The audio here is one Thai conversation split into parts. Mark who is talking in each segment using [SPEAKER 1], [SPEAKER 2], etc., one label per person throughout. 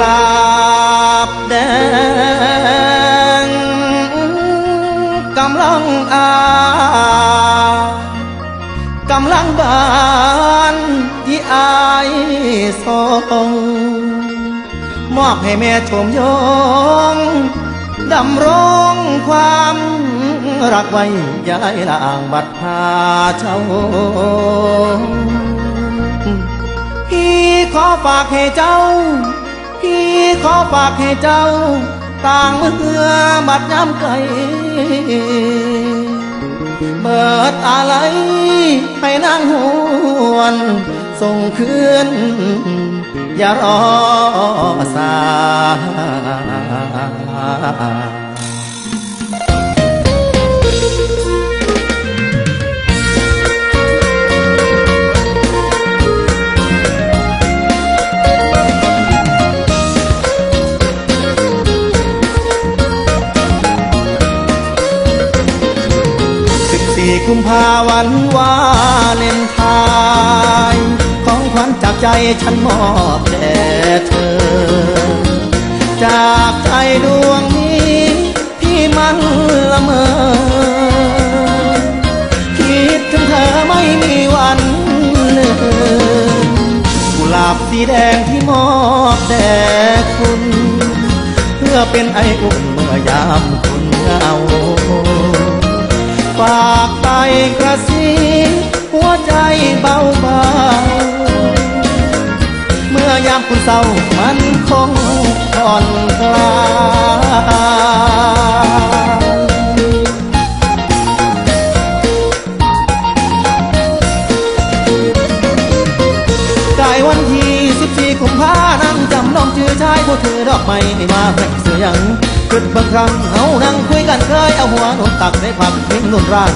[SPEAKER 1] ลาบแดงกำลังอากำลังบานที่อายสองมอบให้แม่ชมยงดำรงความรักไว้ย้ายละอ่างบัดพาเจ้าพี่ขอฝากให้เจ้า ขอฝากให้เจ้า ต่างเมื่อบัดย้ำไกลเบิดอะไรให้นางหวน ส่งคืน อย่ารอสาย กุมภาวันวาเลนไทน์ของขวัญจากใจฉันมอบแด่เธอ จากใจดวงนี้ที่มันละเมอ คิดถึงเธอไม่มีวันลืมกุหลาบสีแดงที่มอบแด่คุณ เพื่อเป็นไออุ่นเมื่อยามคุณเหงาากไปกระซิบหัวใจเบาเบาเมื่อยามคุณเศร้ามันคงผ่อนคลายกายวันที่สิบสี่กุมภานั่งจำน้องชื่อชายผู้ถือดอกไม้ให้มาแผ่เสียง คิดบางครั้งเฮานั่งคุยกันเคยเอาหัวหนุนตักในความทิ้งนุ่นร่าง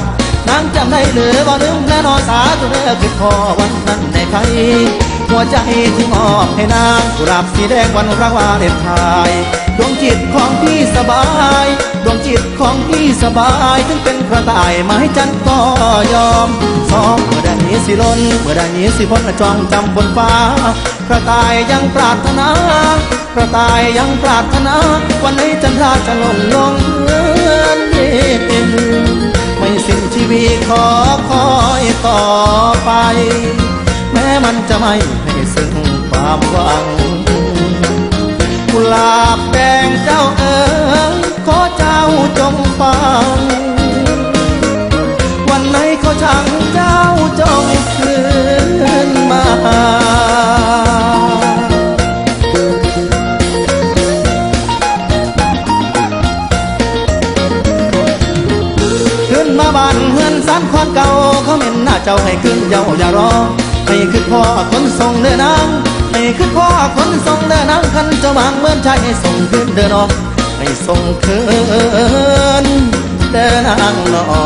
[SPEAKER 1] นางจำได้หรือบ่ลืมแน่นอนสาตัวเด้อคือพอวันนั้นในไทยหัวใจที่มอบให้นางกุหลาบสีแดงวันรักวาเลนไทยดวงจิตของพี่สบาย ของพี่สบายถึงเป็นกระต่ายไม้จันก็ยอมสองเมื่อใดนี้สิล้นเมื่อใดนี้สิพ้นจองจำบนฟ้ากระต่ายยังปรารถนากระต่ายยังปรารถนา วันไหนจันทราจะหล่นลงเหมือนดินไม่สิ้นชีวิตขอคอยต่อไป แม้มันจะไม่ให้ซึ่งความหวังกุหลาบแดงเจ้าเอ๋ย มาบ้านเฮือนสันควันเก่าเขาเห็นหน้าเจ้าให้ขึ้นเย้าอย่ารอให้ขึ้นพ่อคนทรงเดินนางให้ขึ้นพ่อคนทรงเดินนางคันเจ้าบางเหมือนใจให้ส่งขึ้นเดินนอกให้ส่งคืนเดินนางนอ